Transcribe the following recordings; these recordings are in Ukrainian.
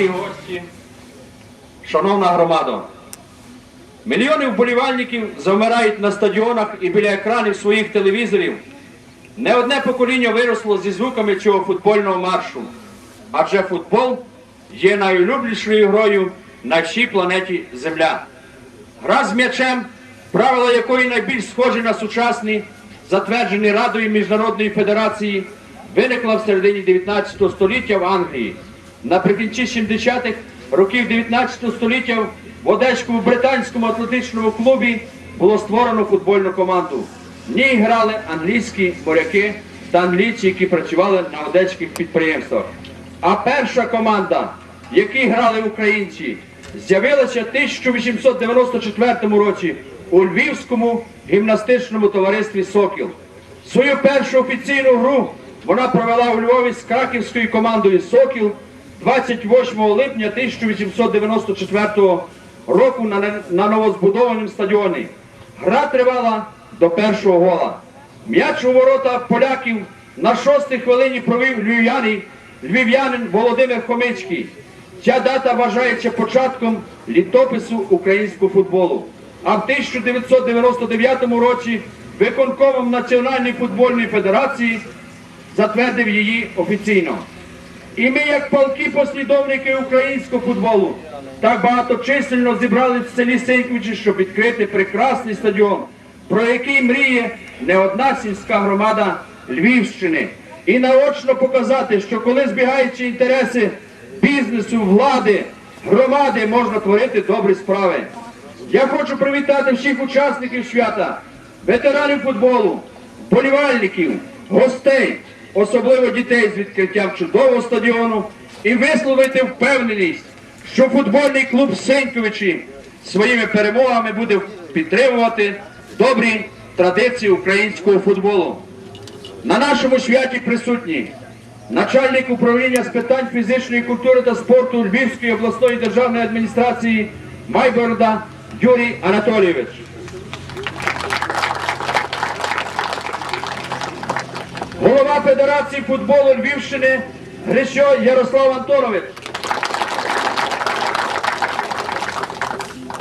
дорогі гості, шановна громада. Мільйони вболівальників завмирають на стадіонах і біля екранів своїх телевізорів. Не одне покоління виросло зі звуками цього футбольного маршу. Адже футбол є найулюбленішою грою на всій планеті Земля. Гра з м'ячем, правила якої найбільш схожі на сучасні, затверджені Радою Міжнародної Федерації, виникла в середині 19 століття в Англії. Наприкінці 70-х років 19 століття в Одеському британському атлетичному клубі було створено футбольну команду. В ній грали англійські моряки та англійці, які працювали на одеських підприємствах. А перша команда, в якій грали українці, з'явилася в 1894 році у Львівському гімнастичному товаристві Сокіл. Свою першу офіційну гру вона провела у Львові з краківською командою Сокіл 28 липня 1894 року на, на новозбудованому стадіоні. Гра тривала до першого гола. М'яч у ворота поляків на шостій хвилині провів львів'янин, Володимир Хомицький. Ця дата вважається початком літопису українського футболу. А в 1999 році виконкомом Національної футбольної федерації затвердив її офіційно. І ми, як палки послідовники українського футболу, так багаточисельно зібрали в селі Сеньквичі, щоб відкрити прекрасний стадіон, про який мріє не одна сільська громада Львівщини. І наочно показати, що коли збігаються інтереси бізнесу, влади, громади, можна творити добрі справи. Я хочу привітати всіх учасників свята, ветеранів футболу, вболівальників, гостей, особливо дітей з відкриттям чудового стадіону, і висловити впевненість, що футбольний клуб Сеньковичі своїми перемогами буде підтримувати добрі традиції українського футболу. На нашому святі присутні начальник управління з питань фізичної культури та спорту Львівської обласної державної адміністрації Майборода Юрій Анатолійович. Голова Федерації футболу Львівщини Грищо Ярослав Антонович.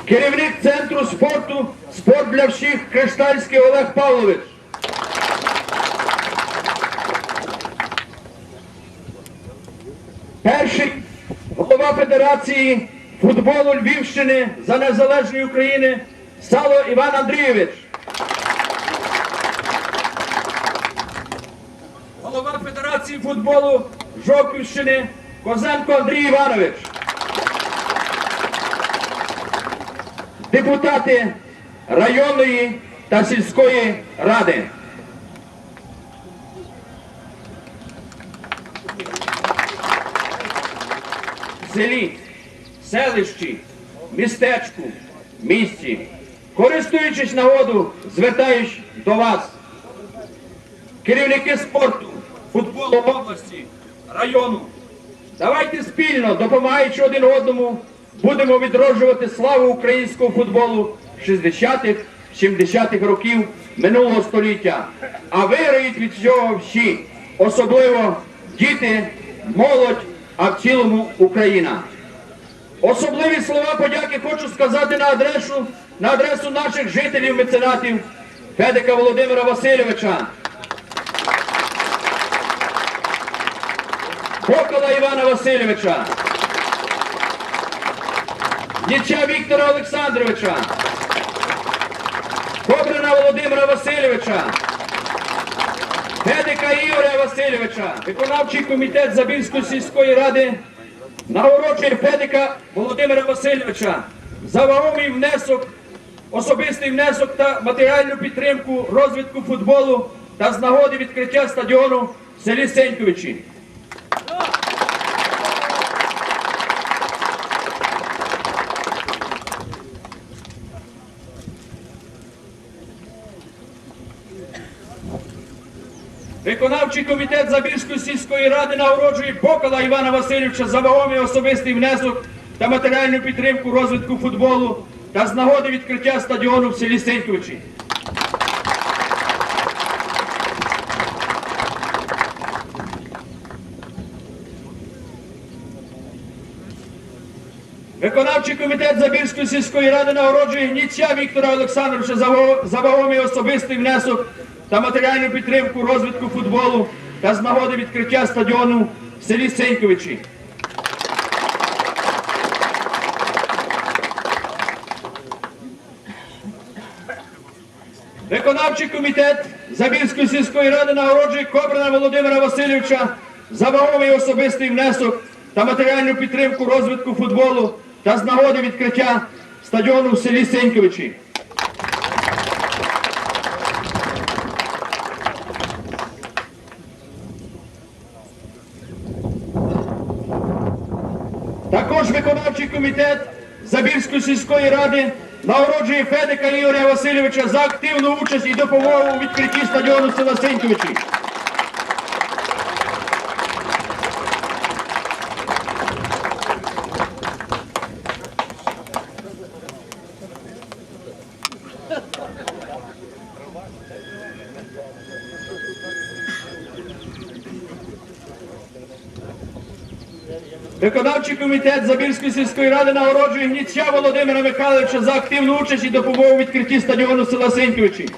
Керівник центру спорту Спорт для всіх Криштальський Олег Павлович. Перший голова Федерації футболу Львівщини за незалежної України Сало Іван Андрійович. Голова Федерації футболу Жовківщини Козенко Андрій Іванович. Депутати районної та сільської ради. селі, селищі, містечку, місті. Користуючись нагоду, звертаюсь до вас, керівники спорту, футболу області, району. Давайте спільно, допомагаючи один одному, будемо відроджувати славу українського футболу 60-х, 70-х років минулого століття. А виграють від цього всі, особливо діти, молодь, а в цілому Україна. Особливі слова подяки хочу сказати на адресу, на адресу наших жителів меценатів Федика Володимира Васильовича, Кокола Івана Васильовича, Діча Віктора Олександровича, Кобрина Володимира Васильовича, Федика Ігоря Васильовича, виконавчий комітет Забільської сільської ради нагороджує Федика Володимира Васильовича за вагомий внесок, особистий внесок та матеріальну підтримку розвитку футболу та з нагоди відкриття стадіону в селі Сеньковичі. Виконавчий комітет Забірської сільської ради нагороджує Покола Івана Васильовича за вагомий особистий внесок та матеріальну підтримку розвитку футболу та з нагоди відкриття стадіону в селі Сеньковичі. Виконавчий комітет Забірської сільської ради нагороджує Гніця Віктора Олександровича за вагомий особистий внесок та матеріальну підтримку розвитку футболу та з нагоди відкриття стадіону в селі Сеньковичі. Виконавчий комітет Забірської сільської ради нагороджує Кобрина Володимира Васильовича за вагомий особистий внесок та матеріальну підтримку розвитку футболу та з нагоди відкриття стадіону в селі Сеньковичі. Також виконавчий комітет Забірської сільської ради нагороджує Федика Ігоря Васильовича за активну участь і допомогу у відкритті стадіону села Виконавчий комітет Забірської сільської ради нагороджує Гніця Володимира Михайловича за активну участь і допомогу відкритті стадіону села Сеньковичі.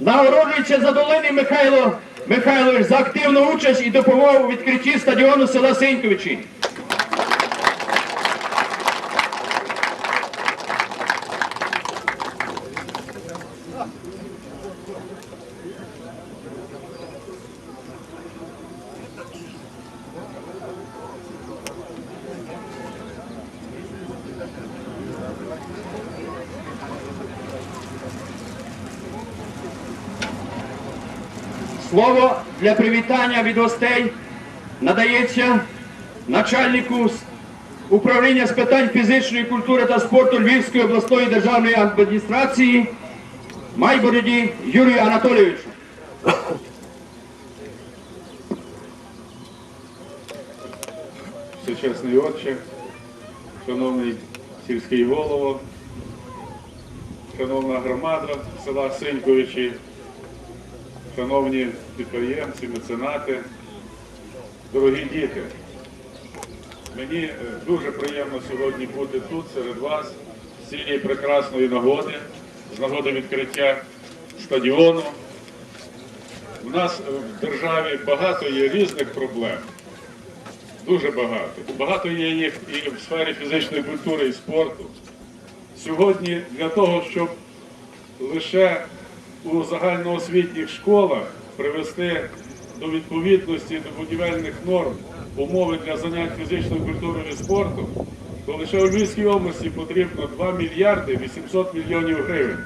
Нагороджується Задолиний Михайло Михайлович за активну участь і допомогу у відкритті стадіону села Сеньковичі. Слово для привітання від гостей надається начальнику управління з питань фізичної культури та спорту Львівської обласної державної адміністрації Майбороді Юрію Анатолійовичу. Всечесний отче, шановний сільський голово, шановна громада села Синьковичі, шановні підприємці, меценати, дорогі діти. Мені е, дуже приємно сьогодні бути тут серед вас з цієї прекрасної нагоди, з нагоди відкриття стадіону. У нас е, в державі багато є різних проблем. Дуже багато. Багато є їх і в сфері фізичної культури і спорту. Сьогодні для того, щоб лише у загальноосвітніх школах привести до відповідності до будівельних норм умови для занять фізичною культурою і спорту, то лише у Львівській області потрібно 2 мільярди 800 мільйонів гривень.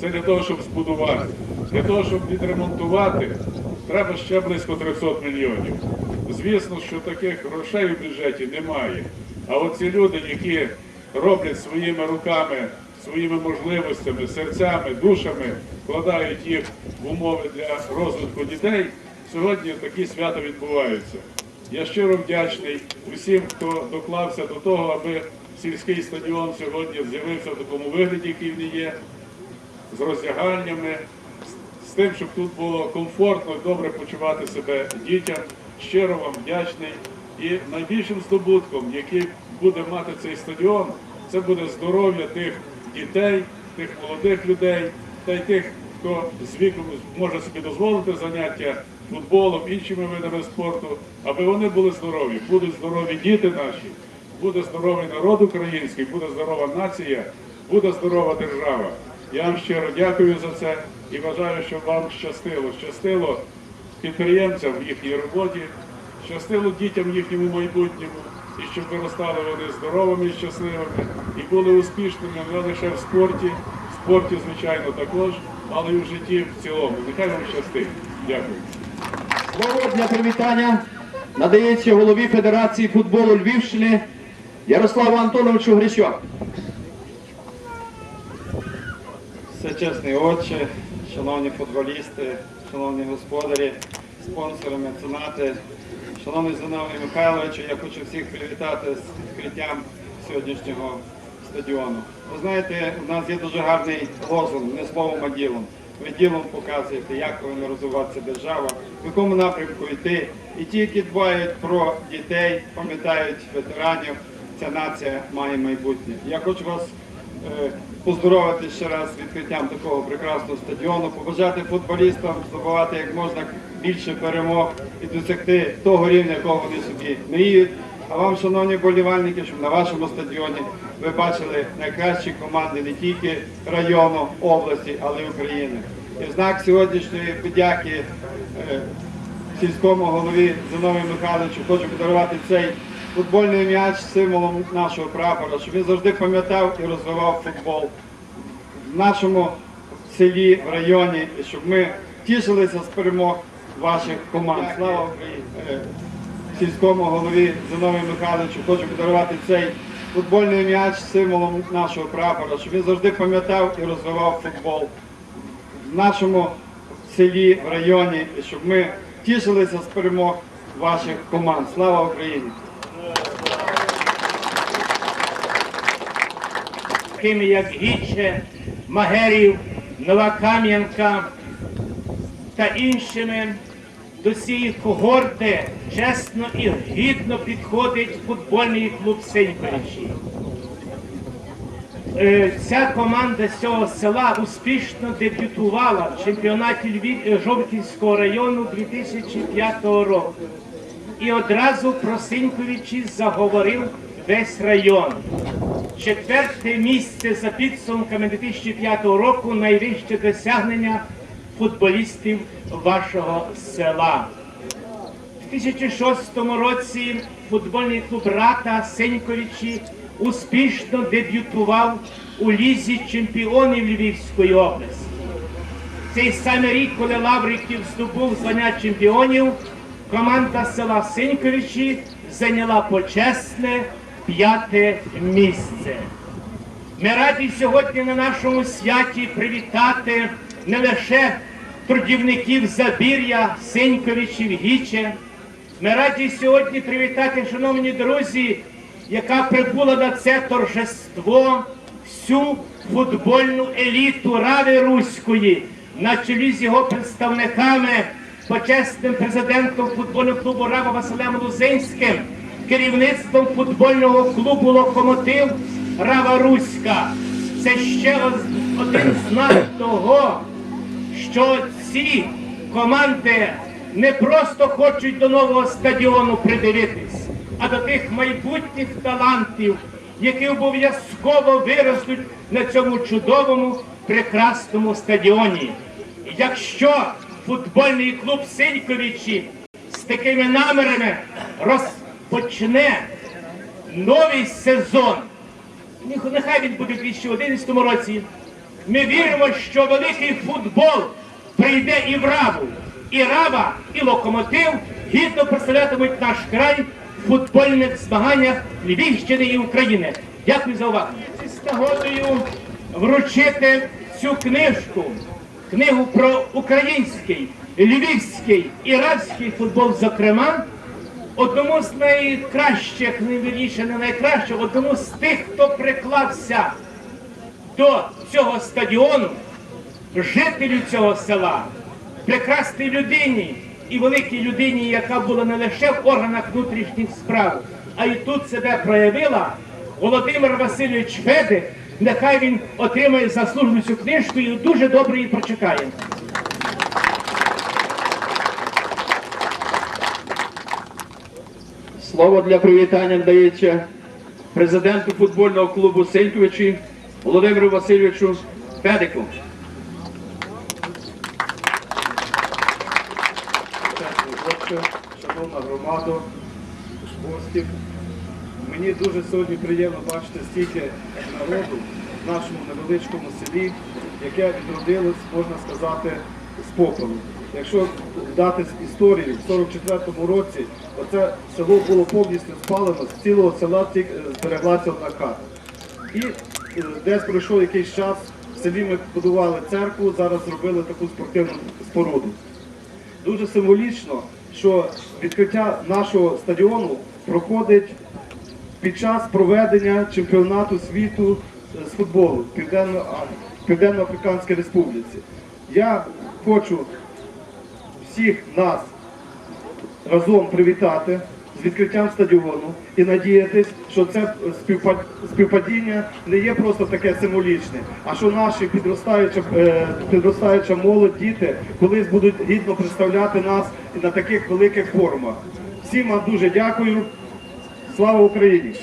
Це для того, щоб збудувати. Для того, щоб відремонтувати, треба ще близько 300 мільйонів. Звісно, що таких грошей у бюджеті немає. А оці люди, які роблять своїми руками, своїми можливостями, серцями, душами, вкладають їх в умови для розвитку дітей, сьогодні такі свята відбуваються. Я щиро вдячний усім, хто доклався до того, аби сільський стадіон сьогодні з'явився в такому вигляді, який він є з роздягальнями, з- з тим, щоб тут було комфортно і добре почувати себе дітям. Щиро вам вдячний. І найбільшим здобутком, який буде мати цей стадіон, це буде здоров'я тих дітей, тих молодих людей та й тих, хто з віком може собі дозволити заняття футболом, іншими видами спорту, аби вони були здорові. Будуть здорові діти наші, буде здоровий народ український, буде здорова нація, буде здорова держава. Я вам щиро дякую за це і вважаю, що вам щастило. Щастило підприємцям в їхній роботі, щастило дітям в їхньому майбутньому, і щоб виростали вони здоровими і щасливими, і були успішними не лише в спорті, в спорті, звичайно, також, але й у житті в цілому. Нехай вам щастить. Дякую. Слово для привітання надається голові Федерації футболу Львівщини Ярославу Антоновичу Грищук. Всечесний отче, шановні футболісти, шановні господарі, спонсори, меценати, шановний Зиновій Михайловичу, я хочу всіх привітати з відкриттям сьогоднішнього стадіону. Ви знаєте, у нас є дуже гарний лозунг, не словом, а ділом. Ви ділом показуєте, як повинна розвиватися держава, в якому напрямку йти. І ті, які дбають про дітей, пам'ятають ветеранів, ця нація має майбутнє. Я хочу вас е, поздоровити ще раз з відкриттям такого прекрасного стадіону, побажати футболістам здобувати як можна більше перемог і досягти того рівня, якого вони собі мріють. А вам, шановні болівальники, щоб на вашому стадіоні ви бачили найкращі команди не тільки району, області, але й України. І в знак сьогоднішньої подяки е, сільському голові Зиновію Михайловичу хочу подарувати цей футбольний м'яч символом нашого прапора, щоб він завжди пам'ятав і розвивав футбол в нашому селі, в районі, і щоб ми тішилися з перемог ваших команд. Слава Україні! Е, Сільському голові Зиновію Михайловичу хочу подарувати цей футбольний м'яч символом нашого прапора, щоб він завжди пам'ятав і розвивав футбол в нашому селі, в районі, і щоб ми тішилися з перемог ваших команд. Слава Україні! Такими як Гіче, Магерів, Нова Кам'янка та іншими до цієї когорти чесно і гідно підходить футбольний клуб Сеньковичі. Е, Ця команда з цього села успішно дебютувала в чемпіонаті Львів... е, Жовківського району 2005 року. І одразу про Синьковичі заговорив весь район. Четверте місце за підсумками 2005 року найвище досягнення футболістів вашого села. У 2006 році футбольний клуб Рата Сеньковичі успішно дебютував у лізі чемпіонів Львівської області. Цей самий рік, коли Лавриків здобув звання чемпіонів, команда села Синьковичі зайняла почесне п'яте місце. Ми раді сьогодні на нашому святі привітати не лише трудівників Забір'я, Синьковичів, Гіче. Ми раді сьогодні привітати, шановні друзі, яка прибула на це торжество всю футбольну еліту Ради Руської на чолі з його представниками, почесним президентом футбольного клубу Рава Василем Лузинським, керівництвом футбольного клубу Локомотив Рава Руська. Це ще один знак того, що ці команди не просто хочуть до нового стадіону придивитись, а до тих майбутніх талантів, які обов'язково виростуть на цьому чудовому, прекрасному стадіоні. Якщо футбольний клуб Синьковичі з такими намірами розпочне новий сезон, Нехай він буде в 2011 році. Ми віримо, що великий футбол прийде і в Раву. І Рава, і локомотив гідно представлятимуть наш край в футбольних змаганнях Львівщини і України. Дякую за увагу. З нагодою вручити цю книжку, книгу про український, львівський і равський футбол, зокрема одному з найкращих, вірніше, не найкращих, одному з тих, хто приклався до цього стадіону, жителю цього села, прекрасній людині і великій людині, яка була не лише в органах внутрішніх справ, а й тут себе проявила. Володимир Васильович Федик, нехай він отримає заслужену цю книжку і дуже добре її прочитає. Слово для привітання надається президенту футбольного клубу Сеньковичі Володимиру Васильовичу Федику. Шановна громада, гостів. Мені дуже сьогодні приємно бачити стільки народу в нашому невеличкому селі, яке відродилось, можна сказати, з попелу. Якщо дати з історію, в 44-му році оце село було повністю спалено, з цілого села збереглася одна хата. І е, десь пройшов якийсь час, в селі ми будували церкву, зараз зробили таку спортивну споруду. Дуже символічно, що відкриття нашого стадіону проходить під час проведення чемпіонату світу е, з футболу в Південно-Африканській Республіці. Я хочу всіх нас разом привітати з відкриттям стадіону і надіятись, що це співпа- співпадіння не є просто таке символічне, а що наші підростаюча, е, підростаюча молодь, діти колись будуть гідно представляти нас на таких великих форумах. Всім вам дуже дякую. Слава Україні!